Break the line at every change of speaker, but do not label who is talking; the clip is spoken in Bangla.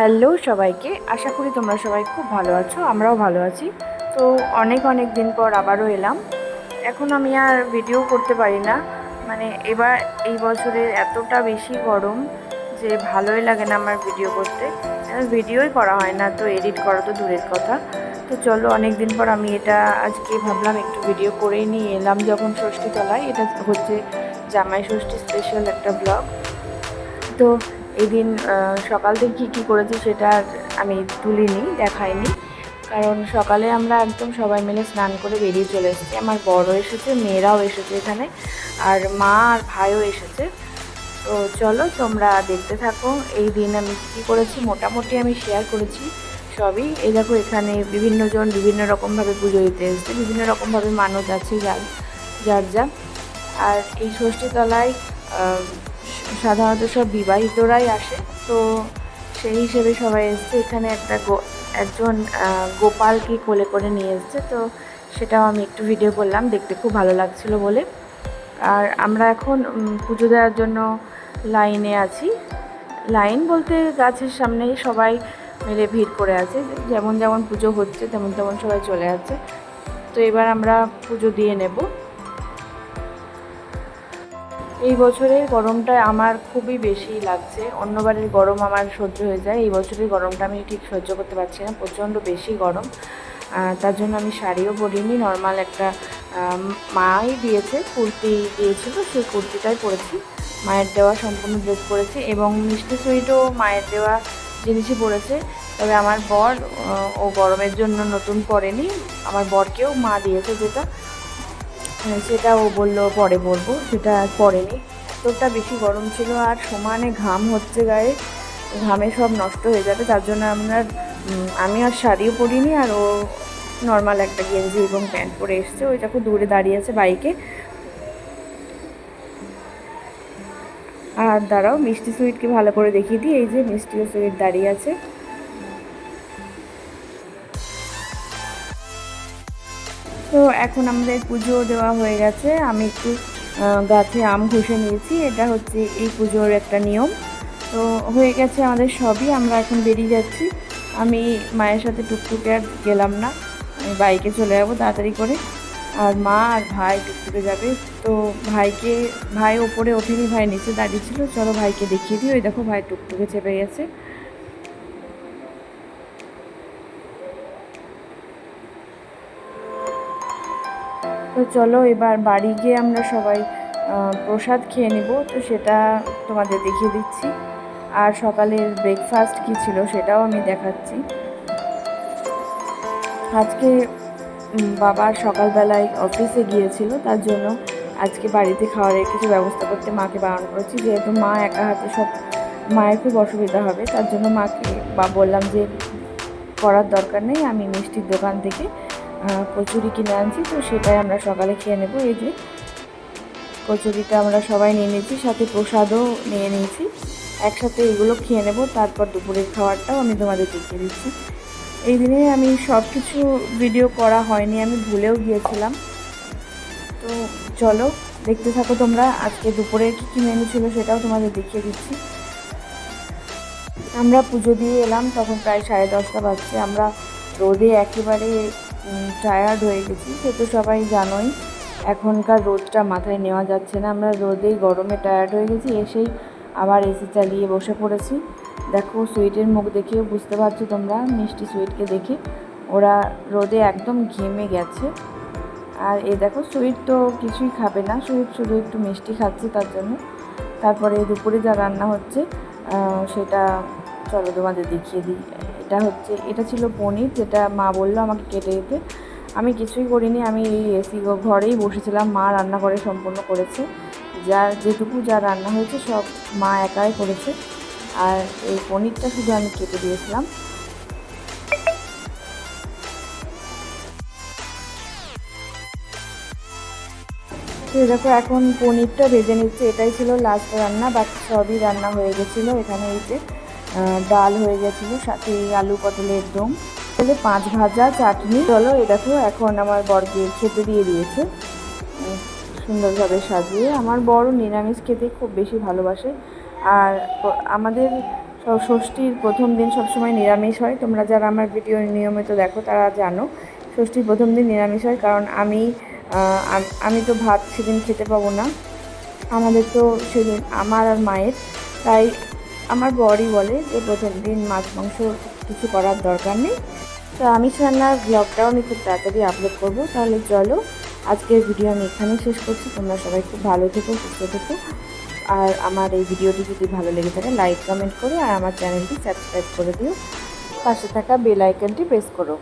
হ্যালো সবাইকে, আশা করি তোমরা সবাই খুব ভালো আছো, আমরাও ভালো আছি। তো অনেক অনেক দিন পর আবারও এলাম। এখন আমি আর ভিডিও করতে পারি না। মানে এবার এই বছরের এতটা বেশি গরম যে ভালোই লাগে না আমার ভিডিও করতে। ভিডিওই করা হয় না, তো এডিট করা তো দূরের কথা। তো চলো অনেক দিন পর আমি এটা আজকে ভাবলাম একটু ভিডিও করেই নিয়ে এলাম যখন ষষ্ঠী তলায়, এটা হচ্ছে জামাই ষষ্ঠী স্পেশাল একটা ব্লগ তো এই দিন আহ, সকাল থেকে কী কী করেছি সেটা আমি তুলিনি দেখাইনি। কারণ সকালে আমরা একদম সবাই মিলে স্নান করে বেরিয়ে চলে এসেছি। আমার বড় এসেছে মেয়েরাও এসেছে এখানে আর মা আর ভাইও এসেছে। তো চলো তোমরা দেখতে থাকো। এই দিন আমি কী করেছি মোটামুটি আমি শেয়ার করেছি সবই। এই দেখো এখানে বিভিন্ন জন বিভিন্ন রকমভাবে পুজো দিতে এসেছে বিভিন্ন রকমভাবে মানত আছে যার যার যা আর এই ষষ্ঠীতলায় সাধারণত সব বিবাহিতরাই আসে। তো সেই হিসেবে সবাই এসছে। এখানে একটা একজন গোপালকে কোলে করে নিয়ে এসছে। তো সেটাও আমি একটু ভিডিও করলাম দেখতে খুব ভালো লাগছিল বলে। আর আমরা এখন পুজো দেওয়ার জন্য লাইনে আছি। লাইন বলতে গাছের সামনেই সবাই মিলে ভিড় করে আছে। যেমন যেমন পুজো হচ্ছে, তেমন তেমন সবাই চলে আছে তো এবার আমরা পুজো দিয়ে নেব। এই বছরের গরমটা আমার খুবই বেশি লাগছে। অন্যবারের গরম আমার সহ্য হয়ে যায়। এই বছরের গরমটা আমি ঠিক সহ্য করতে পারছি না। প্রচণ্ড বেশি গরম। তার জন্য আমি শাড়িও পরিনি। নর্মাল একটা মাই দিয়েছে, কুর্তি দিয়েছিল। সেই কুর্তিটাই পরেছি। মায়ের দেওয়া সম্পূর্ণ ড্রেস পরেছি এবং মিষ্টি সুইটও মায়ের দেওয়া জিনিসই পরেছে। তবে আমার বর ও গরমের জন্য নতুন পরেনি আমার বরকেও মা দিয়েছে যেটা। সেটা ও বলল, পরে বলব, সেটা আর পরেনি এতটা বেশি গরম ছিল আর সমানে ঘাম হচ্ছে গায়ে, ঘামে সব নষ্ট হয়ে যাবে, তার জন্য আমরা আমি আর শাড়িও পরিনি, আর ও নর্মাল একটা গেঞ্জি এবং প্যান্ট পরে এসছে ওইটা খুব দূরে দাঁড়িয়ে আছে বাইকে। আর দাঁড়াও, মিষ্টি সুইটকে ভালো করে দেখিয়ে দিই, এই যে মিষ্টি সুইট দাঁড়িয়ে আছে। তো এখন আমাদের পুজো দেওয়া হয়ে গেছে। আমি একটু গাছে আম ঘষে নিয়েছি। এটা হচ্ছে এই পুজোর একটা নিয়ম। তো হয়ে গেছে আমাদের সবই। আমরা এখন বেরিয়ে যাচ্ছি। আমি মায়ের সাথে টুকটুকে আর গেলাম না। আমি বাইকে চলে যাব তাড়াতাড়ি করে। আর মা আর ভাই টুকটুকে যাবে। তো ভাইকে, ভাই ওপরে ওঠেনি, ভাই নিচে দাঁড়িয়ে ছিল। চলো ভাইকে দেখিয়ে দিই। ওই দেখো ভাই টুকটুকে চেপে গেছে। তো চলো এবার বাড়ি গিয়ে আমরা সবাই প্রসাদ খেয়ে নেব। তো সেটা তোমাদের দেখিয়ে দিচ্ছি। আর সকালের ব্রেকফাস্ট কী ছিল সেটাও আমি দেখাচ্ছি। আজকে উম, বাবা সকালবেলায় অফিসে গিয়েছিল তার জন্য আজকে বাড়িতে খাওয়ারের কিছু ব্যবস্থা করতে মাকে বারণ করেছি। যেহেতু মা একা হাতে সব মায়ের খুব অসুবিধা হবে তার জন্য মাকে বা বললাম যে করার দরকার নেই আমি মিষ্টির দোকান থেকে কচুরি কিনে আনছি, তো সেটাই আমরা সকালে খেয়ে নেব। এই যে কচুরিটা আমরা সবাই নিয়ে নিয়েছি, সাথে প্রসাদও নিয়ে নিয়েছি। একসাথে এগুলো খেয়ে নেব, তারপর দুপুরের খাবারটাও আমি তোমাদের দেখিয়ে দিচ্ছি। এই দিনে আমি সব কিছু ভিডিও করা হয়নি, আমি ভুলেও গিয়েছিলাম। তো চলো, দেখতে থাকো তোমরা, আজকে দুপুরে কী কী মেনু ছিল সেটাও তোমাদের দেখিয়ে দিচ্ছি। আমরা পুজো দিয়ে এলাম, তখন প্রায় সাড়ে দশটা বাজছে। আমরা রোদে একেবারে টায়ার্ড হয়ে গেছি, সে তো সবাই জানোই। এখনকার রোদটা মাথায় নেওয়া যাচ্ছে না। আমরা রোদেই গরমে টায়ার্ড হয়ে গেছি, এসেই আবার এসি চালিয়ে বসে পড়েছি। দেখো সুইটের মুখ দেখেও বুঝতে পারছ তোমরা, মিষ্টি সুইটকে দেখে। ওরা রোদে একদম ঘেমে গেছে। আর এ দেখো সুইট তো কিছুই খাবে না সুইট শুধু একটু মিষ্টি খাচ্ছে তার জন্য। তারপরে দুপুরে যা রান্না হচ্ছে সেটা চলো তোমাদের দেখিয়ে দিই। এটা হচ্ছে, এটা ছিল পনির যেটা মা বলল আমাকে কেটে দিতে। আমি কিছুই করিনি, আমি এই এসি ঘরেই বসেছিলাম। মা রান্না করে সম্পূর্ণ করেছে। যা, যেটুকু যা রান্না হয়েছে সব মা একাই করেছে। আর এই পনিরটা শুধু আমি কেটে দিয়েছিলাম। তো দেখো, এখন পনিরটা ভেজে নিচ্ছে। এটাই ছিল লাস্ট রান্না, বাকি সবই রান্না হয়ে গেছিল এখানে এই যে। ডাল হয়ে গেছিল, সাথে আলু পটলের দম। তাহলে পাঁচ ভাজা চাটনি। চলো দেখো, এখন আমার বরকে খেতে দিয়ে দিয়েছে। সুন্দরভাবে সাজিয়ে। আমার বড় নিরামিষ খেতে খুব বেশি ভালোবাসে। আর আমাদের ষষ্ঠীর প্রথম দিন সবসময় নিরামিষ হয়। তোমরা যারা আমার ভিডিও নিয়মিত দেখো, তারা জানো, ষষ্ঠীর প্রথম দিন নিরামিষ হয়। কারণ আমি আমি তো ভাত সেদিন খেতে পাবো না। আমাদের তো সেদিন, আমার আর মায়ের। তাই আমার বরই বলে যে, প্রথম দিন মাছ, মাংস কিছু করার দরকার নেই। তো আমি রান্নার ব্লগটাও আমি খুব তাড়াতাড়ি আপলোড করব। তাহলে চলো, আজকের ভিডিও আমি এখানেই শেষ করছি। তোমরা সবাই খুব ভালো থেকো, সুস্থ থেকো। আর আমার এই ভিডিওটি যদি ভালো লেগে থাকে লাইক কমেন্ট করো। আর আমার চ্যানেলটি সাবস্ক্রাইব করে দিও। পাশে থাকা বেল আইকনটি প্রেস করো।